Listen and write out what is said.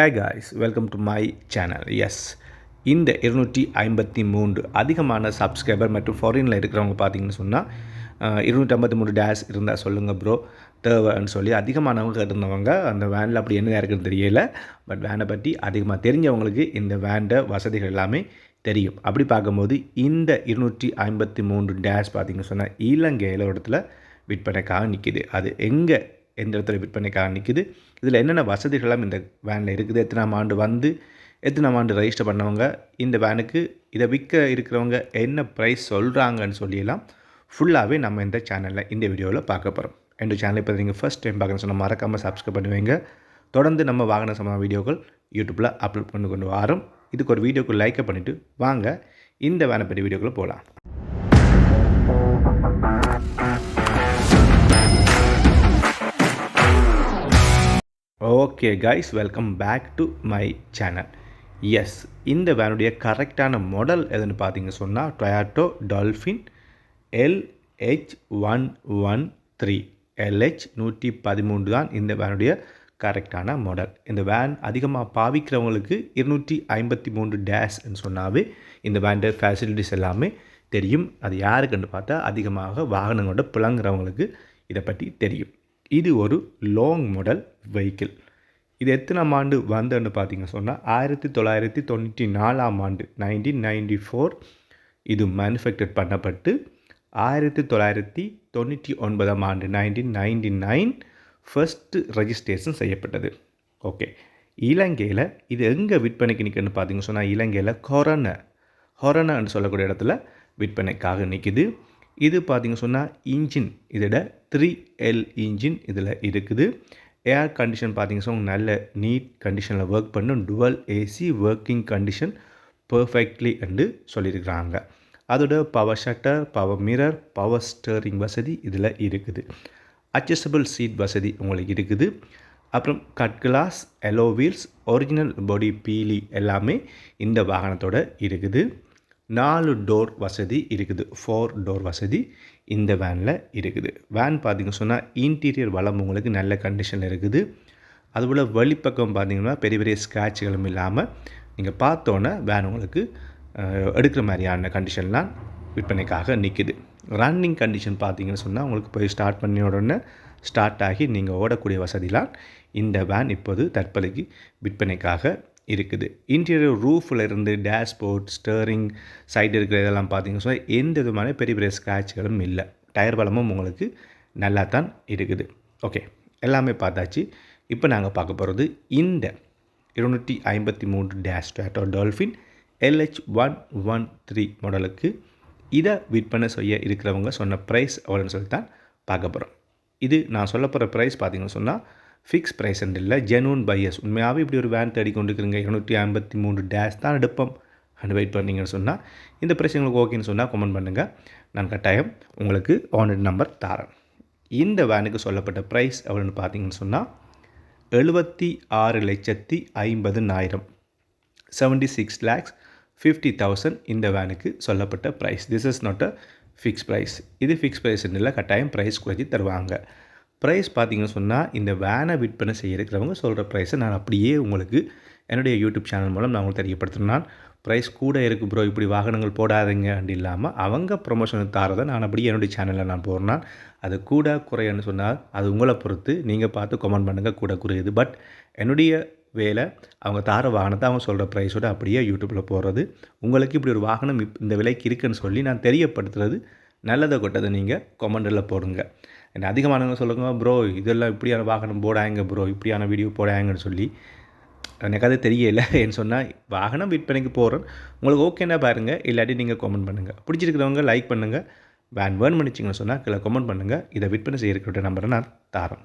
Hey guys welcome to my channel yes இந்த இருநூற்றி ஐம்பத்தி மூன்று அதிகமான சப்ஸ்கிரைபர் மற்றும் ஃபாரினில் இருக்கிறவங்க பார்த்தீங்கன்னு சொன்னால் இருநூற்றி ஐம்பத்தி மூணு டேஷ் இருந்தால் சொல்லுங்கள் ப்ரோ தேவைன்னு சொல்லி அதிகமானவங்க இருந்தவங்க அந்த வேனில் அப்படி என்ன இருக்குன்னு தெரியல. பட் வேனை பற்றி அதிகமாக தெரிஞ்சவங்களுக்கு இந்த வேண்ட வசதிகள் எல்லாமே தெரியும். அப்படி பார்க்கும்போது இந்த இருநூற்றி ஐம்பத்தி மூன்று டேஷ் பார்த்திங்கன்னு சொன்னால் இலங்கையில் இடத்துல விற்பனைக்காக நிற்கிது அது எங்கே எந்த இடத்துல விற்பனைக்காக நிற்கிது இதில் என்னென்ன வசதிகள்லாம் இந்த வேனில் இருக்குது? எத்தனாம் ஆண்டு வந்து எத்தனாம் ஆண்டு ரெஜிஸ்டர் பண்ணவங்க இந்த வேனுக்கு இதை விற்க இருக்கிறவங்க என்ன ப்ரைஸ் சொல்கிறாங்கன்னு சொல்லியெல்லாம் ஃபுல்லாகவே நம்ம இந்த சேனலில் இந்த வீடியோவில் பார்க்க போகிறோம் எந்த சேனல் இப்போ நீங்கள் ஃபஸ்ட் டைம் பார்க்கணும்னு சொன்னால் மறக்காமல் சப்ஸ்கிரைப் பண்ணுவீங்க. தொடர்ந்து நம்ம வாகன சம்பந்த வீடியோக்கள் யூடியூப்பில் அப்லோட் பண்ணி கொண்டு வரோம். இதுக்கு ஒரு வீடியோக்கு லைக்கை பண்ணிவிட்டு வாங்க. இந்த வேனை பற்றி வீடியோக்குள்ளே போகலாம் okay guys welcome back to my channel yes இந்த வேனுடைய கரெக்டான மாடல் எதுன்னு பார்த்தீங்க சொன்னால் Toyota Dolphin LH one one three LH நூற்றி பதிமூன்று தான் இந்த வேனுடைய கரெக்டான மாடல் இந்த வேன் அதிகமாக பாவிக்கிறவங்களுக்கு இருநூற்றி ஐம்பத்தி மூன்று டேஷ்ன்னு சொன்னாவே இந்த வேண்ட ஃபெசிலிட்டிஸ் எல்லாமே தெரியும். அது யாருக்குன்னு பார்த்தா அதிகமாக வாகனங்களோட புழங்குறவங்களுக்கு இதை பற்றி தெரியும். இது ஒரு லாங் மாடல் வெஹிக்கிள் இது எத்தனாம் ஆண்டு வந்ததுன்னு பார்த்தீங்க சொன்னால் ஆயிரத்தி தொள்ளாயிரத்தி தொண்ணூற்றி நாலாம் ஆண்டு நைன்டீன் நைன்டி ஃபோர் இது மேனுஃபேக்சர் பண்ணப்பட்டு ஆயிரத்தி தொள்ளாயிரத்தி தொண்ணூற்றி ஒன்பதாம் ஆண்டு nineteen ninety nine first registration செய்யப்பட்டது. ஓகே இலங்கையில் இது எங்கே விற்பனைக்கு நிற்குன்னு பார்த்தீங்க சொன்னால் இலங்கையில் கொரோனா ஹொரனான்னு சொல்லக்கூடிய இடத்துல விற்பனைக்காக நிற்கிது இது பார்த்திங்க சொன்னால் இன்ஜின் இதோட த்ரீ எல் இன்ஜின் இதில் இருக்குது. ஏர் கண்டிஷன் பார்த்தீங்க சொன்னால் நல்ல நீட் கண்டிஷனில் ஒர்க் பண்ணும். Dual AC working condition perfectly என்று சொல்லியிருக்கிறாங்க. அதோட power shutter power mirror power steering வசதி இதில் இருக்குது. அட்ஜஸ்டபிள் சீட் வசதி உங்களுக்கு இருக்குது. அப்புறம் cut glass alloy wheels original body பீலி எல்லாமே இந்த வாகனத்தோட இருக்குது. நாலு டோர் வசதி இருக்குது. ஃபோர் டோர் வசதி இந்த வேனில் இருக்குது. வேன் பார்த்திங்க சொன்னால் இன்டீரியர் வளம் உங்களுக்கு நல்ல கண்டிஷனில் இருக்குது. அதுபோல் வழிப்பக்கம் பார்த்திங்கன்னா பெரிய பெரிய ஸ்க்ராட்சுகளும் இல்லாமல் நீங்கள் பார்த்தோன்னே வேன் உங்களுக்கு எடுக்கிற மாதிரியான கண்டிஷன்லாம் விற்பனைக்காக நிற்கிது ரன்னிங் கண்டிஷன் பார்த்தீங்கன்னு சொன்னால் உங்களுக்கு போய் ஸ்டார்ட் பண்ணி உடனே ஸ்டார்ட் ஆகி நீங்கள் ஓடக்கூடிய வசதிலாம் இந்த வேன் இப்போது தற்போதைக்கு விற்பனைக்காக இருக்குது. இன்டீரியர் ரூஃபில் இருந்து டேஷ்போர்ட் ஸ்டேரிங் சைடு இருக்கிற இதெல்லாம் பார்த்தீங்கன்னு சொன்னால் எந்த விதமான பெரிய பெரிய ஸ்க்ராட்ச்களும் இல்லை. டயர் பலமும் உங்களுக்கு நல்லா தான் இருக்குது. ஓகே எல்லாமே பார்த்தாச்சு. இப்போ நாங்கள் பார்க்க போகிறது இந்த இருநூற்றி ஐம்பத்தி மூன்று dash Toyota Dolphin LH one one three மாடலுக்கு இதை விற்பனை செய்ய இருக்கிறவங்க சொன்ன ப்ரைஸ் எவ்வளோன்னு சொல்லி தான் பார்க்க போகிறோம் இது நான் சொல்ல போகிற ப்ரைஸ் பார்த்தீங்கன்னு சொன்னால் ஃபிக்ஸ் ப்ரைஸ் இல்லை ஜெனூன் பையஸ் உண்மையாகவே இப்படி ஒரு வேன் தேடி கொண்டு இருக்கிறீங்க ஐம்பத்தி மூணு டேஷ் தான் எடுப்போம். அண்ட் வெயிட் பண்ணிங்கன்னு சொன்னால் இந்த ப்ரைஸ் உங்களுக்கு ஓகேன்னு சொன்னால் கமெண்ட் பண்ணுங்கள் நான் கட்டாயம் உங்களுக்கு ஆன்லைன் நம்பர் தரேன் இந்த வேனுக்கு சொல்லப்பட்ட ப்ரைஸ் எவ்வளோன்னு பார்த்தீங்கன்னு சொன்னால் எழுபத்தி ஆறு லட்சத்தி ஐம்பதுனாயிரம். Seventy six lakhs fifty thousand இந்த வேனுக்கு சொல்லப்பட்ட price this is not a fix price இது ஃபிக்ஸ் ப்ரைஸ் இல்லை கட்டாயம் ப்ரைஸ் குறைச்சி தருவாங்க. ப்ரைஸ் பார்த்தீங்கன்னு சொன்னால் இந்த வேனை விற்பனை செய்ய இருக்கிறவங்க சொல்கிற ப்ரைஸை நான் அப்படியே உங்களுக்கு என்னுடைய யூடியூப் சேனல் மூலம் நான் உங்களுக்கு தெரியப்படுத்துனான் ப்ரைஸ் கூட இருக்குது ப்ரோ இப்படி வாகனங்கள் போடாதீங்க அப்படி இல்லாமல் அவங்க ப்ரொமோஷன் தாரதை நான் அப்படியே என்னுடைய சேனலில் நான் போடுறேன் அது கூட குறையன்னு சொன்னால் அது உங்களை பொறுத்து நீங்கள் பார்த்து கமெண்ட் பண்ணுங்கள் கூட குறையுது. பட் என்னுடைய வேலை அவங்க தார வாகனத்தை அவங்க சொல்கிற ப்ரைஸோடு அப்படியே யூடியூப்பில் போடுறது. உங்களுக்கு இப்படி ஒரு வாகனம் இந்த விலைக்கு இருக்குன்னு சொல்லி நான் தெரியப்படுத்துறது நல்லதை கொட்டதை நீங்கள் கொமெண்டில் போடுங்க. என்ன அதிகமானவங்க சொல்லுங்க ப்ரோ இதெல்லாம் இப்படியான வாகனம் போடாங்க ப்ரோ இப்படியான வீடியோ போடாங்கன்னு சொல்லி எனக்கு அது தெரியலை. ஏன்னு சொன்னால் வாகனம் விற்பனைக்கு போகிறேன் உங்களுக்கு ஓகேன்னா பாருங்கள் இல்லாட்டி நீங்கள் கமெண்ட் பண்ணுங்கள் பிடிச்சிருக்கிறவங்க லைக் பண்ணுங்கள் வேன் வேர்ன் பண்ணிச்சிங்கன்னு சொன்னால் கீழே கமெண்ட் பண்ணுங்கள் இதை விற்பனை செய்யறக்கிட்ட நம்பரை நான் தாரேன்.